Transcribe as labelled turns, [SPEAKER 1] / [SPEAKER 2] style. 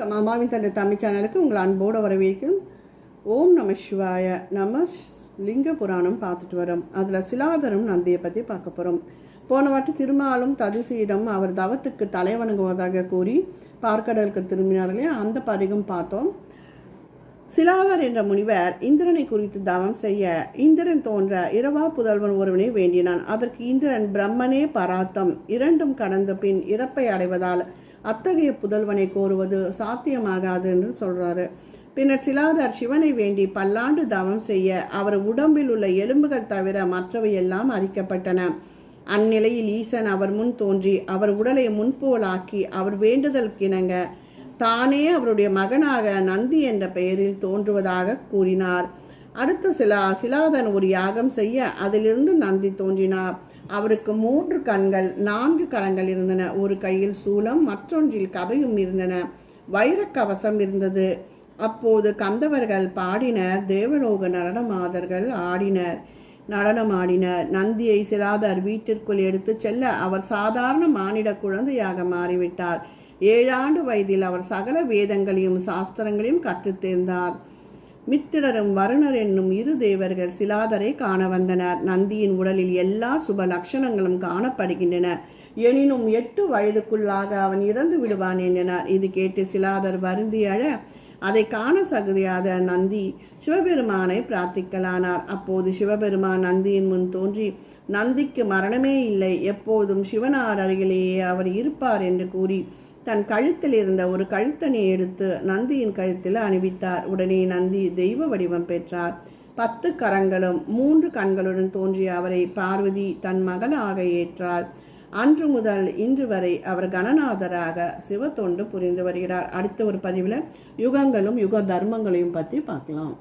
[SPEAKER 1] மாமாவின் தந்தை தமிழ் சேனலுக்கு உங்களை அன்போடு வரவேற்கும். ஓம் நம சிவாய நம்ம லிங்க புராணம் பார்த்துட்டு வரோம். அதில் சிலாதரும் நந்தியை பற்றி பார்க்க போகிறோம் போன வாட்டி திருமாலும் ததிசியிடம் அவர் தவத்துக்கு தலை வணங்குவதாக கூறி பார்க்கடலுக்கு திரும்பினார்களே அந்த பதிகம் பார்த்தோம். சிலாவர் என்ற முனிவர் இந்திரனை குறித்து தவம் செய்ய இந்திரன் தோன்ற இரவா புதல்வன் ஒருவனை வேண்டினான். அதற்கு இந்திரன் பிரம்மனே பராத்தம். இரண்டும் கடந்த பின் இறப்பை அடைவதால் அத்தகைய புதல்வனை கோருவது சாத்தியமாகாது என்று சொல்றாரு. பின்னர் சிலாதர் சிவனை வேண்டி பல்லாண்டு தவம் செய்ய அவர் உடம்பில் உள்ள எலும்புகள் தவிர மற்றவை எல்லாம் அரிக்கப்பட்டன. அந்நிலையில் ஈசன் அவர் முன் தோன்றி அவர் உடலை முன்போலாக்கி அவர் வேண்டுதல் கிணங்க தானே அவருடைய மகனாக நந்தி என்ற பெயரில் தோன்றுவதாக கூறினார். அடுத்த சிலா சிலாதன் ஒரு யாகம் செய்ய அதிலிருந்து நந்தி தோன்றினார். அவருக்கு மூன்று கண்கள் நான்கு கரங்கள் இருந்தன. ஒரு கையில் சூலம் மற்றொன்றில் கதையும் இருந்தன. வைரக் கவசம் இருந்தது. அப்போது கந்தவர்கள் பாடினர் தேவலோக நடனமாதர்கள் ஆடினர் நடனமாடினர். நந்தியை சிலாதர் வீட்டிற்குள் எடுத்துச் செல்ல அவர் சாதாரண மானிட குழந்தையாக மாறிவிட்டார். ஏழாண்டு வயதில் அவர் சகல வேதங்களையும் சாஸ்திரங்களையும் கற்றுத் தேர்ந்தார். மித்திரரும் வருணர் என்னும் இரு தேவர்கள் சிலாதரை காண வந்தனர். நந்தியின் உடலில் எல்லா சுப லட்சணங்களும் காணப்படுகின்றன. எனினும் எட்டு வயதுக்குள்ளாக அவன் இறந்து விடுவான் என்றனர். இது கேட்டு சிலாதர் வருந்தி அழ அதை காண சகுதியாத நந்தி சிவபெருமானை பிரார்த்திக்கலானார் அப்போது சிவபெருமான் நந்தியின் முன் தோன்றி நந்திக்கு மரணமே இல்லை. எப்போதும் சிவனார் அருகிலேயே அவர் இருப்பார் என்று கூறி தன் கழுத்தில் இருந்த ஒரு கழுத்தனை எடுத்து நந்தியின் கழுத்தில் அணிவித்தார். உடனே நந்தி தெய்வ வடிவம் பெற்றார். பத்து கரங்களும் மூன்று கண்களுடன் தோன்றிய அவரை பார்வதி தன் மகனாக ஏற்றார் அன்று முதல் இன்று வரை அவர் கணநாதராக சிவ தொண்டு புரிந்து வருகிறார். அடுத்த ஒரு பதிவில் யுகங்களும் யுக தர்மங்களையும் பற்றி பார்க்கலாம்.